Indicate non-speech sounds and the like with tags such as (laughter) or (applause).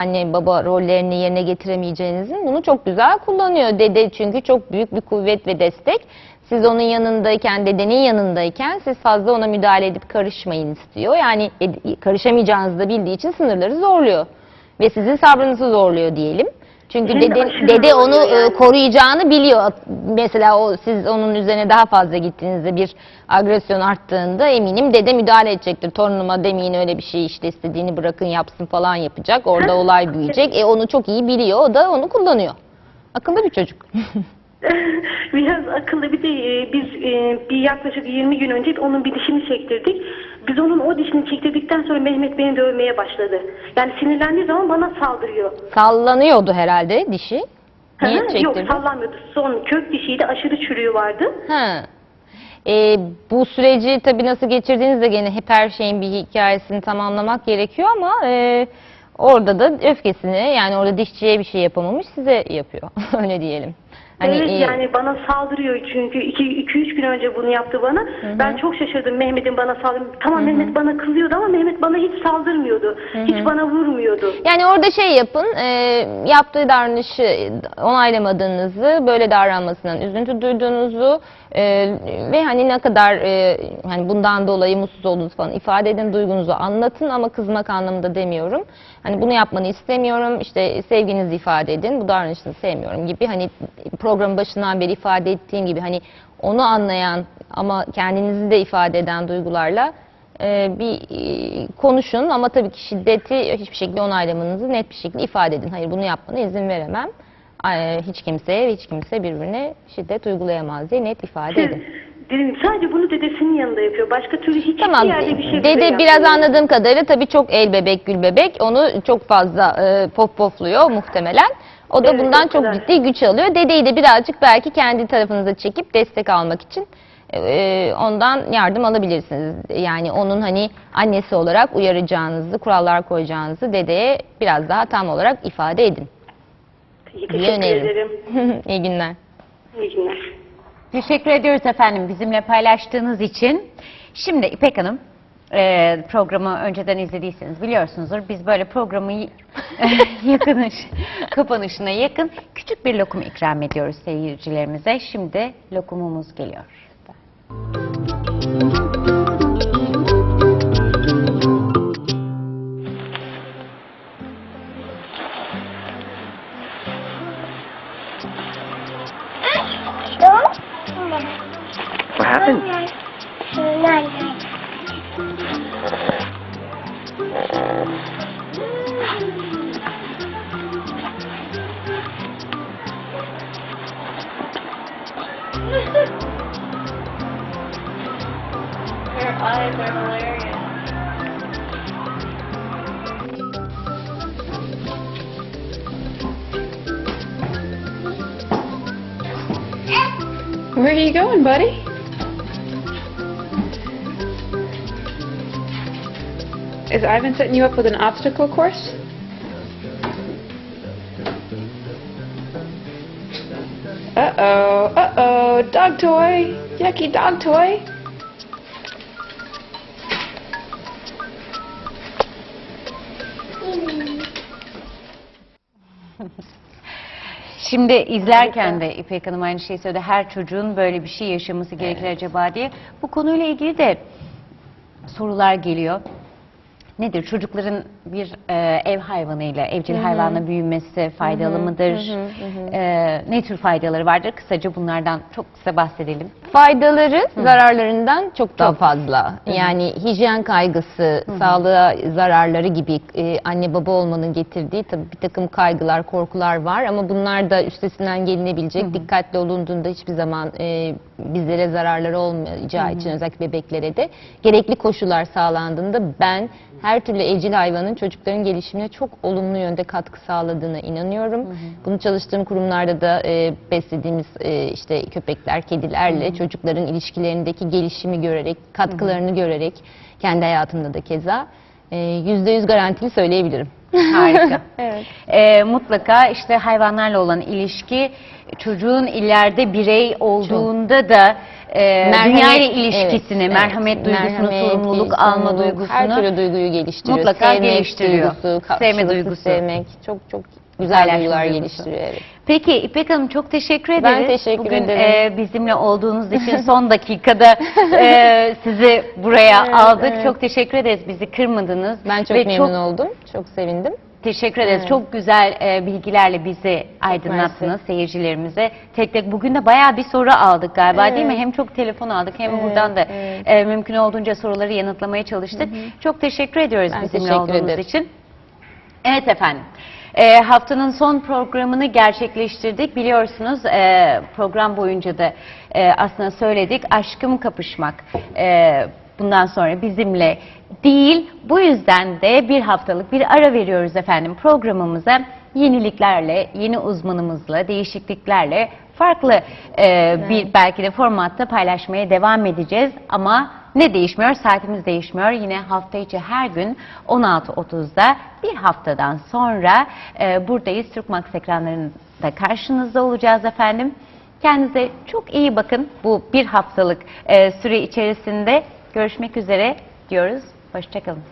anne baba rollerini yerine getiremeyeceğinizin bunu çok güzel kullanıyor. Dede çünkü çok büyük bir kuvvet ve destek. Siz onun yanındayken, dedenin yanındayken siz fazla ona müdahale edip karışmayın istiyor. Yani ed- karışamayacağınızı da bildiği için sınırları zorluyor. Ve sizin sabrınızı zorluyor diyelim. Çünkü dede, dede onu e, yani. koruyacağını biliyor. Mesela o siz onun üzerine daha fazla gittiğinizde bir agresyon arttığında eminim dede müdahale edecektir. Torunuma demeyin öyle bir şey işte istediğini bırakın yapsın falan yapacak. Orada olay büyüyecek. E onu çok iyi biliyor. O da onu kullanıyor. Akıllı bir çocuk. (laughs) (laughs) Biraz akıllı bir de e, biz e, bir yaklaşık 20 gün önce onun bir dişini çektirdik. Biz onun o dişini çektirdikten sonra Mehmet beni dövmeye başladı. Yani sinirlendiği zaman bana saldırıyor. Sallanıyordu herhalde dişi. Niye hı, Yok çektirdin? sallanmıyordu. Son kök dişiydi aşırı çürüğü vardı. Ha. E, bu süreci tabii nasıl geçirdiğinizde gene hep her şeyin bir hikayesini tamamlamak gerekiyor ama e, orada da öfkesini yani orada dişçiye bir şey yapamamış size yapıyor. (laughs) Öyle diyelim. Hani, evet e, yani bana saldırıyor çünkü 2-3 gün önce bunu yaptı bana. Ben çok şaşırdım Mehmet'in bana saldırması. Tamam Mehmet bana kızıyordu ama Mehmet bana hiç saldırmıyordu. Hiç bana vurmuyordu. Yani orada şey yapın, e, yaptığı davranışı onaylamadığınızı, böyle davranmasından üzüntü duyduğunuzu e, ve hani ne kadar e, hani bundan dolayı mutsuz olduğunuzu falan ifade edin, duygunuzu anlatın ama kızmak anlamında demiyorum. Hani bunu yapmanı istemiyorum, işte sevginizi ifade edin, bu davranışını sevmiyorum gibi hani programın başından beri ifade ettiğim gibi hani onu anlayan ama kendinizi de ifade eden duygularla e, bir e, konuşun ama tabii ki şiddeti hiçbir şekilde onaylamanızı net bir şekilde ifade edin. Hayır bunu yapmana izin veremem. E, Hiç kimseye ve hiç kimse birbirine şiddet uygulayamaz diye net ifade edin. Dedim sadece bunu dedesinin yanında yapıyor. Başka türlü hiçbir Tamam. yerde bir şey Dede biraz yapmıyor. anladığım kadarıyla tabii çok el bebek gül bebek. Onu çok fazla e, pop pofluyor muhtemelen. O da Evet, bundan çok kadar. ciddi güç alıyor. Dedeyi de birazcık belki kendi tarafınıza çekip destek almak için e, ondan yardım alabilirsiniz. Yani onun hani annesi olarak uyaracağınızı, kurallar koyacağınızı dedeye biraz daha tam olarak ifade edin. İyi, diye teşekkür öneririm. ederim. (laughs) İyi günler. İyi günler. Teşekkür ediyoruz efendim bizimle paylaştığınız için. Şimdi İpek Hanım e, programı önceden izlediyseniz biliyorsunuzdur. Biz böyle programı (laughs) yakın kapanışına yakın küçük bir lokum ikram ediyoruz seyircilerimize. Şimdi lokumumuz geliyor. What happened? Her eyes are hilarious. Where are you going, buddy? Is Ivan setting you up with an obstacle course? Uh-oh, uh-oh, dog toy, yucky dog toy. (laughs) Şimdi izlerken de İpek Hanım aynı şeyi söyledi. Her çocuğun böyle bir şey yaşaması gerekir acaba diye. Bu konuyla ilgili de sorular geliyor. Nedir? Çocukların bir e, ev hayvanıyla, evcil hayvanla büyümesi faydalı mıdır? E, ne tür faydaları vardır? Kısaca bunlardan çok kısa bahsedelim. Faydaları zararlarından çok daha fazla. Yani hijyen kaygısı, sağlığa zararları gibi e, anne baba olmanın getirdiği tabii bir takım kaygılar, korkular var ama bunlar da üstesinden gelinebilecek. Dikkatli olunduğunda hiçbir zaman e, bizlere zararları olmayacağı için özellikle bebeklere de gerekli koşullar sağlandığında ben her türlü evcil hayvanın çocukların gelişimine çok olumlu yönde katkı sağladığına inanıyorum. Bunu çalıştığım kurumlarda da e, beslediğimiz e, işte köpekler, kedilerle çocukların ilişkilerindeki gelişimi görerek, katkılarını görerek kendi hayatımda da keza e, yüzde yüz garantili söyleyebilirim. (laughs) Harika. (laughs) Evet. E, mutlaka işte hayvanlarla olan ilişki çocuğun ileride birey olduğunda da e, Merhamet- dünya ile ilişkisini, evet, merhamet evet. duygusunu, Merhamet, sorumluluk alma duygusunu her türlü duyguyu geliştiriyor. mutlaka Sevmek geliştiriyor. Duygusu, Sevme duygusu. Sevmek çok çok güzel duygular geliştiriyor. Evet. Peki İpek Hanım çok teşekkür ederiz. Ben teşekkür Bugün, ederim. e, bizimle olduğunuz için (laughs) son dakikada e, sizi buraya Evet, aldık. evet. Çok teşekkür ederiz. Bizi kırmadınız. Ben çok Ve memnun oldum. Çok sevindim. Teşekkür ederiz. Evet. Çok güzel e, bilgilerle bizi aydınlattınız seyircilerimize. Tek tek bugün de bayağı bir soru aldık galiba değil mi? Evet. Hem çok telefon aldık hem Evet, buradan da evet. e, mümkün olduğunca soruları yanıtlamaya çalıştık. Çok teşekkür ediyoruz Ben bizimle teşekkür olduğunuz ederim. için. Evet efendim. E, haftanın son programını gerçekleştirdik. Biliyorsunuz e, program boyunca da e, aslında söyledik. Aşkım kapışmak. E, bundan sonra bizimle değil. Bu yüzden de bir haftalık bir ara veriyoruz efendim programımıza. Yeniliklerle, yeni uzmanımızla, değişikliklerle farklı e, bir belki de formatta paylaşmaya devam edeceğiz. Ama ne değişmiyor? Saatimiz değişmiyor. Yine hafta içi her gün 16.30'da bir haftadan sonra e, buradayız. Türk Max ekranlarında karşınızda olacağız efendim. Kendinize çok iyi bakın bu bir haftalık e, süre içerisinde. Görüşmek üzere diyoruz. Hoşçakalın.